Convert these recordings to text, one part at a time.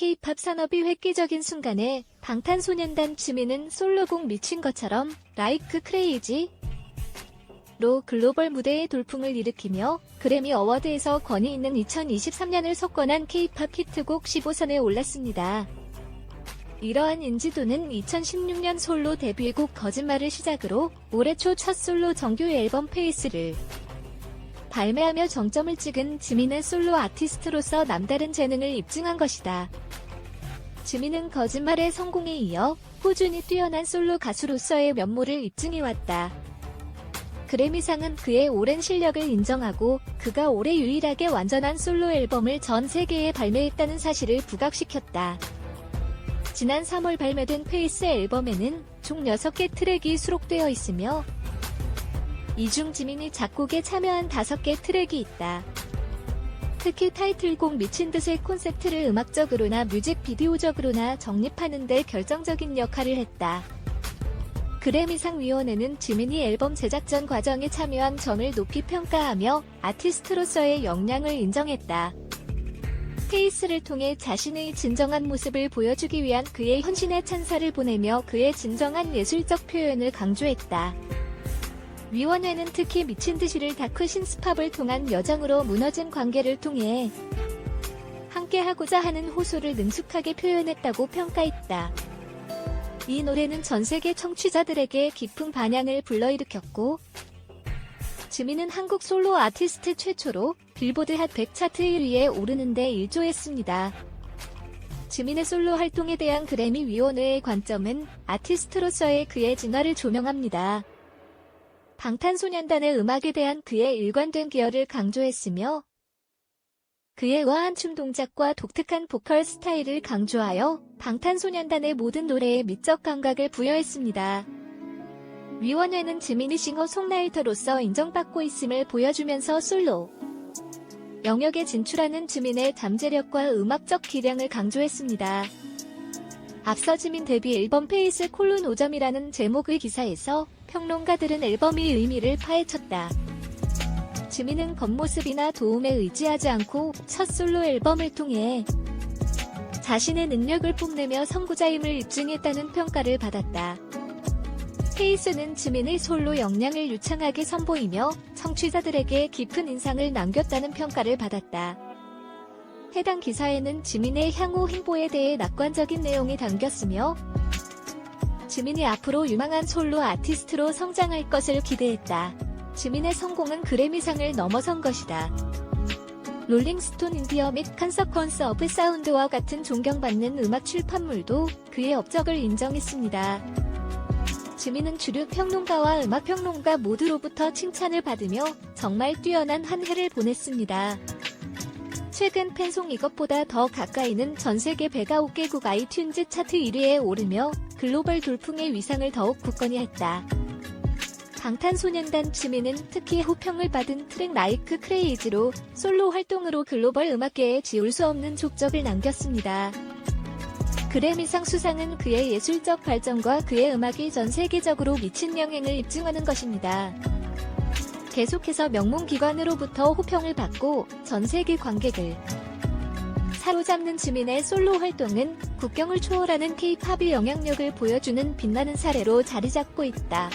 K-팝 산업이 획기적인 순간에 방탄소년단 지민은 솔로곡 미친 것처럼 라이크 크레이지 로 글로벌 무대에 돌풍을 일으키며 그래미 어워드에서 권위 있는 2023년을 석권한 K-팝 히트곡 15선에 올랐습니다. 이러한 인지도는 2016년 솔로 데뷔곡 거짓말을 시작으로 올해 초 첫 솔로 정규 앨범 페이스를 발매하며 정점을 찍은 지민의 솔로 아티스트로서 남다른 재능을 입증한 것이다. 지민은 거짓말의 성공에 이어 꾸준히 뛰어난 솔로 가수로서의 면모를 입증해왔다. 그래미상은 그의 오랜 실력을 인정하고 그가 올해 유일하게 완전한 솔로 앨범을 전 세계에 발매했다는 사실을 부각시켰다. 지난 3월 발매된 페이스 앨범에는 총 6개 트랙이 수록되어 있으며 이중 지민이 작곡에 참여한 5개 트랙이 있다. 특히 타이틀곡 미친 듯의 콘셉트를 음악적으로나 뮤직비디오적으로나 정립하는 데 결정적인 역할을 했다. 그래미상 위원회는 지민이 앨범 제작 전 과정에 참여한 점을 높이 평가하며 아티스트로서의 역량을 인정했다. 페이스를 통해 자신의 진정한 모습을 보여주기 위한 그의 헌신의 찬사를 보내며 그의 진정한 예술적 표현을 강조했다. 위원회는 특히 미친 듯이를 다크 신스팝을 통한 여정으로 무너진 관계를 통해 함께하고자 하는 호소를 능숙하게 표현했다고 평가했다. 이 노래는 전 세계 청취자들에게 깊은 반향을 불러일으켰고, 지민은 한국 솔로 아티스트 최초로 빌보드 핫 100 차트 1위에 오르는데 일조했습니다. 지민의 솔로 활동에 대한 그래미 위원회의 관점은 아티스트로서의 그의 진화를 조명합니다. 방탄소년단의 음악에 대한 그의 일관된 기여를 강조했으며 그의 와한 춤 동작과 독특한 보컬 스타일을 강조하여 방탄소년단의 모든 노래에 미적 감각을 부여했습니다. 위원회는 지민이 싱어 송라이터로서 인정받고 있음을 보여주면서 솔로 영역에 진출하는 지민의 잠재력과 음악적 기량을 강조했습니다. 앞서 지민 데뷔 앨범 페이스 콜론 5점이라는 제목의 기사에서 평론가들은 앨범의 의미를 파헤쳤다. 지민은 겉모습이나 도움에 의지하지 않고 첫 솔로 앨범을 통해 자신의 능력을 뽐내며 선구자임을 입증했다는 평가를 받았다. 페이스는 지민의 솔로 역량을 유창하게 선보이며 청취자들에게 깊은 인상을 남겼다는 평가를 받았다. 해당 기사에는 지민의 향후 행보에 대해 낙관적인 내용이 담겼으며 지민이 앞으로 유망한 솔로 아티스트로 성장할 것을 기대했다. 지민의 성공은 그래미상을 넘어선 것이다. 롤링스톤 인디어 및 컨서컨스 오브 사운드와 같은 존경받는 음악 출판물도 그의 업적을 인정했습니다. 지민은 주류 평론가와 음악 평론가 모두로부터 칭찬을 받으며 정말 뛰어난 한 해를 보냈습니다. 최근 팬송 이것보다 더 가까이는 전 세계 105개국 아이튠즈 차트 1위에 오르며 글로벌 돌풍의 위상을 더욱 굳건히 했다. 방탄소년단 지민은 특히 호평을 받은 트랙 라이크 크레이지로 솔로 활동으로 글로벌 음악계에 지울 수 없는 족적을 남겼습니다. 그래미상 수상은 그의 예술적 발전과 그의 음악이 전 세계적으로 미친 영향을 입증하는 것입니다. 계속해서 명문기관으로부터 호평을 받고 전 세계 관객을 사로잡는 지민의 솔로 활동은 국경을 초월하는 K-팝의 영향력을 보여주는 빛나는 사례로 자리 잡고 있다.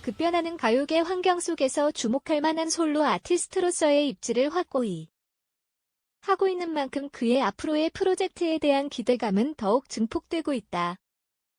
급변하는 가요계 환경 속에서 주목할 만한 솔로 아티스트로서의 입지를 확고히 하고 있는 만큼 그의 앞으로의 프로젝트에 대한 기대감은 더욱 증폭되고 있다.